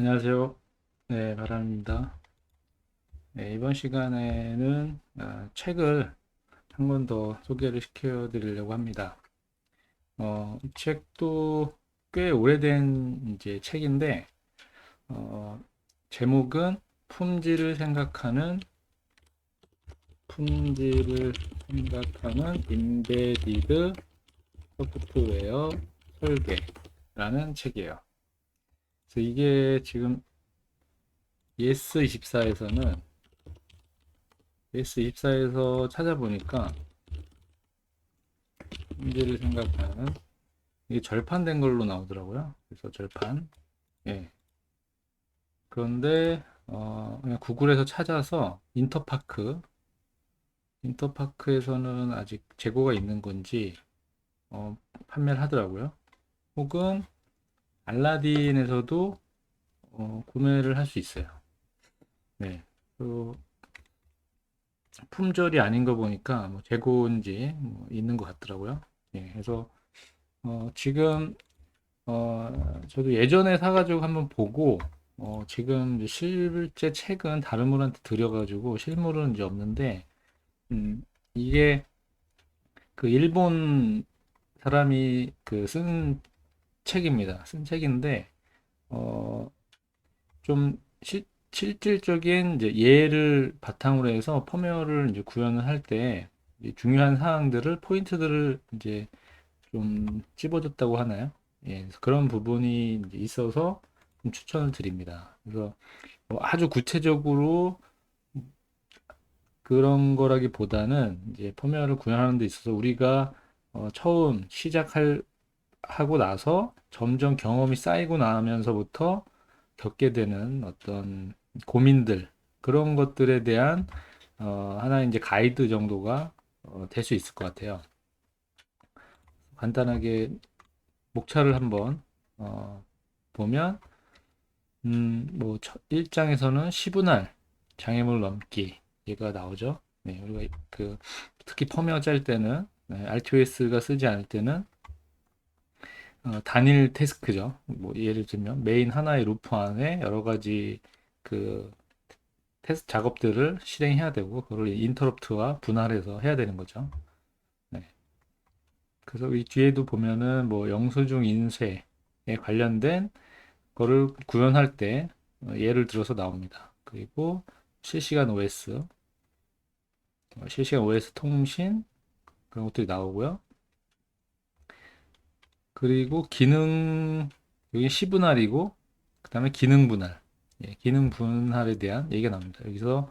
안녕하세요. 네, 바람입니다. 네, 이번 시간에는 아, 책을 한 권 더 소개를 시켜 드리려고 합니다. 어, 이 책도 꽤 오래된 이제 책인데, 어, 제목은 품질을 생각하는, 품질을 생각하는 인베디드 소프트웨어 설계라는 책이에요. 그래서 이게 지금 예스24에서는 예스24에서 찾아보니까 문제를 생각하는 이게 절판된 걸로 나오더라고요. 그래서 절판. 예. 그런데 어 그냥 구글에서 찾아서 인터파크 인터파크에서는 아직 재고가 있는 건지 어, 판매를 하더라고요. 혹은 알라딘에서도 어, 구매를 할 수 있어요. 네. 그 품절이 아닌 거 보니까 뭐 재고인지 뭐 있는 것 같더라고요. 예, 그래서 어, 지금 어, 저도 예전에 사가지고 한번 보고 어, 지금 실제 책은 다른 분한테 드려가지고 실물은 이제 없는데 음, 이게 그 일본 사람이 그 쓴 책입니다. 쓴 책인데 어, 좀 시- 실질적인 이제 예를 바탕으로 해서 펌웨어를 이제 구현을 할 때 중요한 사항들을 포인트들을 이제 좀 찝어줬다고 하나요? 예, 그런 부분이 있어서 좀 추천을 드립니다. 그래서 뭐 아주 구체적으로 그런 거라기보다는 이제 펌웨어를 구현하는 데 있어서 우리가 어, 처음 시작할 하고 나서 점점 경험이 쌓이고 나면서부터 겪게 되는 어떤 고민들 그런 것들에 대한 어, 하나의 이제 가이드 정도가 어, 될 수 있을 것 같아요. 간단하게 목차를 한번 어, 보면 음, 뭐 1장에서는 시분할 장애물 넘기 얘가 나오죠. 네, 우리가 그 특히 펌웨어 짤 때는 네, RTOS가 쓰지 않을 때는 어, 단일 태스크죠. 뭐 예를 들면 메인 하나의 루프 안에 여러 가지 그 테스트 작업들을 실행해야 되고 그걸 인터럽트와 분할해서 해야 되는 거죠. 네. 그래서 이 뒤에도 보면은 뭐 영수증 인쇄에 관련된 거를 구현할 때 어, 예를 들어서 나옵니다. 그리고 실시간 OS, 어, 실시간 OS 통신 그런 것들이 나오고요. 그리고 기능 여기 시분할이고 그 다음에 기능 분할 예, 기능 분할에 대한 얘기가 나옵니다. 여기서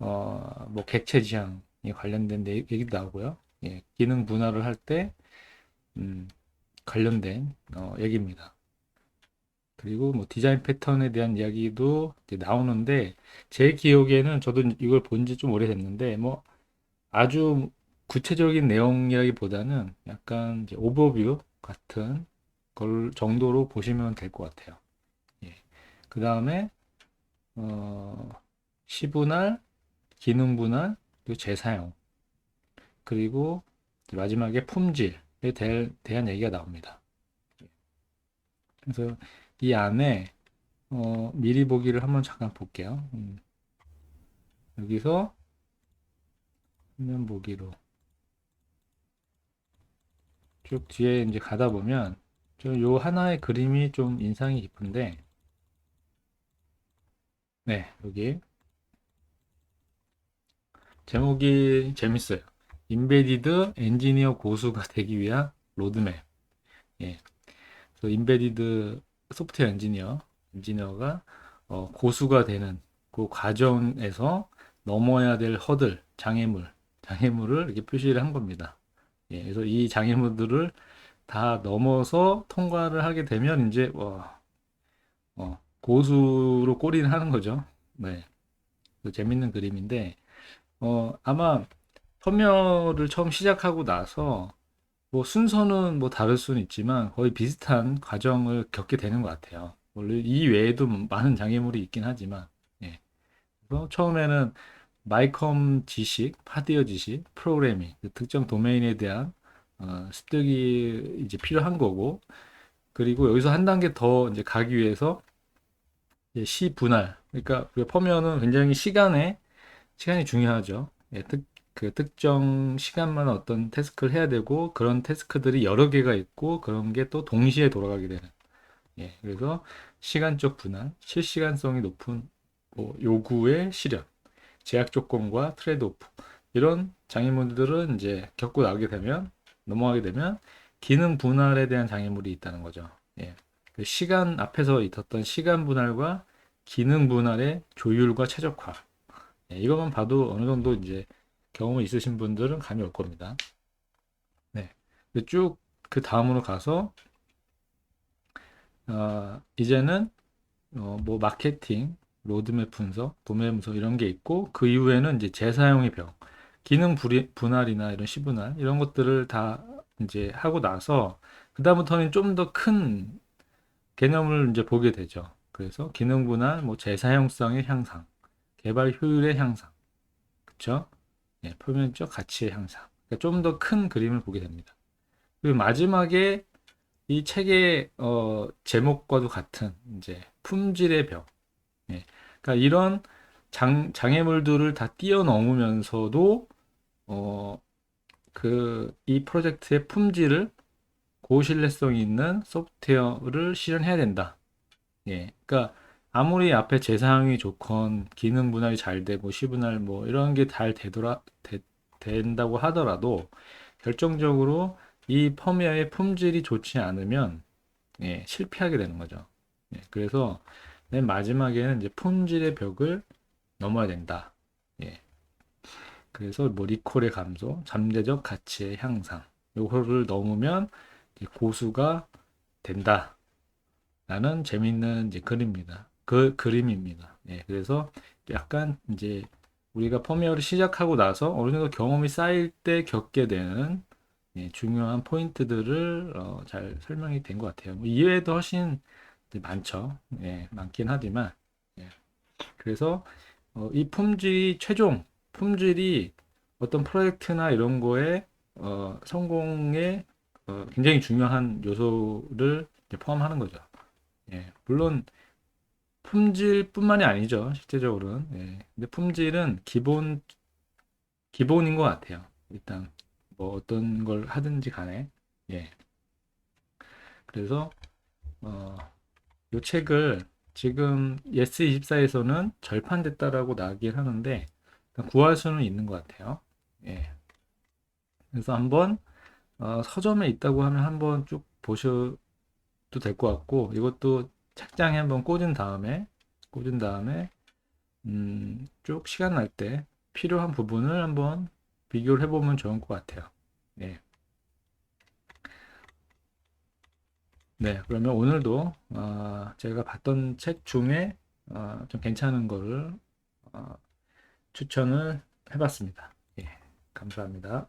어, 뭐 객체 지향에 관련된 내- 얘기도 나오고요. 예, 기능 분할을 할때 음, 관련된 어, 얘기입니다. 그리고 뭐 디자인 패턴에 대한 이야기도 나오는데 제 기억에는 저도 이걸 본 지 좀 오래됐는데 뭐 아주 구체적인 내용이라기보다는 약간 오버뷰 같은 걸 정도로 보시면 될 것 같아요. 예. 그 다음에 어, 시분할, 기능 분할, 그리고 재사용, 그리고 마지막에 품질에 대, 대한 얘기가 나옵니다. 그래서 이 안에 어, 미리 보기를 한번 잠깐 볼게요. 음. 여기서 화면 보기로 쭉 뒤에 이제 가다 보면 저요 하나의 그림이 좀 인상이 깊은데 네 여기 제목이 재밌어요. 인베디드 엔지니어 고수가 되기 위한 로드맵. 예. 인베디드 소프트웨어 엔지니어 엔지니어가 어, 고수가 되는 그 과정에서 넘어야 될 허들, 장애물, 장애물을 이렇게 표시를 한 겁니다. 예, 그래서 이 장애물들을 다 넘어서 통과를 하게 되면 이제 와, 어, 고수로 꼬리를 하는 거죠. 네, 그 재밌는 그림인데 어, 아마 펌웨어를 처음 시작하고 나서 뭐 순서는 뭐 다를 수는 있지만 거의 비슷한 과정을 겪게 되는 것 같아요. 물론 이 외에도 많은 장애물이 있긴 하지만 예. 처음에는 마이컴 지식, 하드웨어 지식, 프로그래밍, 그 특정 도메인에 대한 어, 습득이 이제 필요한 거고, 그리고 여기서 한 단계 더 이제 가기 위해서 이제 시 분할. 그러니까 우리가 펌웨어는 굉장히 시간에 시간이 중요하죠. 예, 특, 그 특정 시간만 어떤 태스크를 해야 되고 그런 태스크들이 여러 개가 있고 그런 게 또 동시에 돌아가게 되는. 예, 그래서 시간적 분할, 실시간성이 높은 뭐 요구의 실현, 제약 조건과 트레이드오프 이런 장애물들은 이제 겪고 나게 되면 넘어가게 되면 기능 분할에 대한 장애물이 있다는 거죠. 예. 그 시간 앞에서 있었던 시간 분할과 기능 분할의 조율과 최적화. 예, 이것만 봐도 어느 정도 이제 경험이 있으신 분들은 감이 올 겁니다. 네. 쭉 그 다음으로 가서 어, 이제는 어, 뭐 마케팅, 로드맵 분석, 도매 분석 이런 게 있고 그 이후에는 이제 재사용의 벽, 기능 분할이나 이런 시분할 이런 것들을 다 이제 하고 나서 그 다음부터는 좀 더 큰 개념을 이제 보게 되죠. 그래서 기능 분할, 뭐 재사용성의 향상, 개발 효율의 향상, 그쵸? 예, 표면적 가치의 향상. 그러니까 좀 더 큰 그림을 보게 됩니다. 그리고 마지막에 이 책의 어, 제목과도 같은 이제 품질의 벽. 예, 그러니까 이런 장, 장애물들을 다 뛰어넘으면서도 어, 그 이 프로젝트의 품질을 고신뢰성 있는 소프트웨어를 실현해야 된다. 예, 그러니까 아무리 앞에 재사용이 좋건 기능 분할이 잘 되고 시분할 뭐 이런 게 잘 되더라 되, 된다고 하더라도 결정적으로 이 펌웨어의 품질이 좋지 않으면 예, 실패하게 되는 거죠. 예, 그래서 맨 마지막에는 이제 품질의 벽을 넘어야 된다. 예. 그래서 뭐 리콜의 감소, 잠재적 가치의 향상, 요거를 넘으면 고수가 된다. 라는 재밌는 이제 글입니다. 그 그림입니다. 예, 그래서 약간 이제 우리가 펌웨어를 시작하고 나서 어느 정도 경험이 쌓일 때 겪게 되는 예, 중요한 포인트들을 어, 잘 설명이 된 것 같아요. 뭐 이외에도 훨씬 많죠. 예, 많긴 하지만 예. 그래서 어, 이 품질이 최종 품질이 어떤 프로젝트나 이런 거에 어, 성공에 어, 굉장히 중요한 요소를 포함하는 거죠. 예, 물론 품질뿐만이 아니죠. 실제적으로는. 예. 근데 품질은 기본 기본인 것 같아요. 일단 뭐 어떤 걸 하든지 간에. 예. 그래서 어, 요 책을 지금 예스24에서는 절판 됐다라고 나긴 하는데 구할 수는 있는 것 같아요. 예. 그래서 한번 어, 서점에 있다고 하면 한번 쭉 보셔도 될 것 같고 이것도 책장에 한번 꽂은 다음에 꽂은 다음에 음, 쭉 시간 날 때 필요한 부분을 한번 비교를 해보면 좋을 것 같아요. 네. 네, 그러면 오늘도 어, 제가 봤던 책 중에 어, 좀 괜찮은 거를 어, 추천을 해봤습니다. 예, 감사합니다.